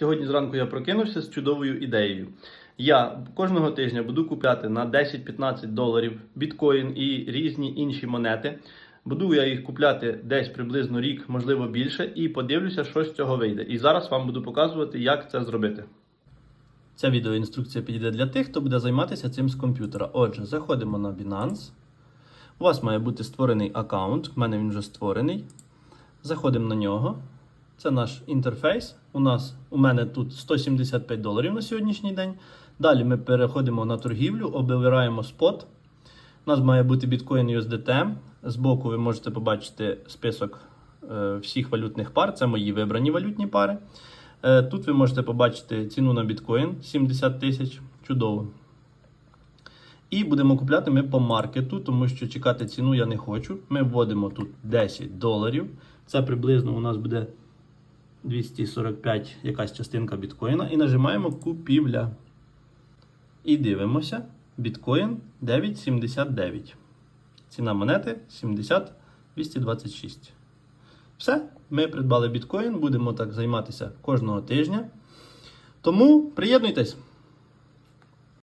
Сьогодні зранку я прокинувся з чудовою ідеєю. Я кожного тижня буду купляти на 10-15 доларів біткоін і різні інші монети. Буду я їх купляти десь приблизно рік, можливо більше, і подивлюся, що з цього вийде. І зараз вам буду показувати, як це зробити. Ця відеоінструкція підійде для тих, хто буде займатися цим з комп'ютера. Отже, заходимо на Binance. У вас має бути створений аккаунт. В мене він вже створений. Заходимо на нього. Це наш інтерфейс. У нас у мене тут 175 доларів на сьогоднішній день. Далі ми переходимо на торгівлю, обираємо спот. У нас має бути біткоін USDT. Збоку ви можете побачити список е, всіх валютних пар. Це мої вибрані валютні пари. Е, Тут ви можете побачити ціну на біткоін 70 тисяч. Чудово. І будемо купляти ми по маркету, тому що чекати ціну я не хочу. Ми вводимо тут 10 доларів. Це приблизно у нас буде 245 якась частинка біткоїна. І нажимаємо купівля. І дивимося. Біткоін 9,79. Ціна монети 70,226. Все, ми придбали біткоін, будемо так займатися кожного тижня. Тому приєднуйтесь!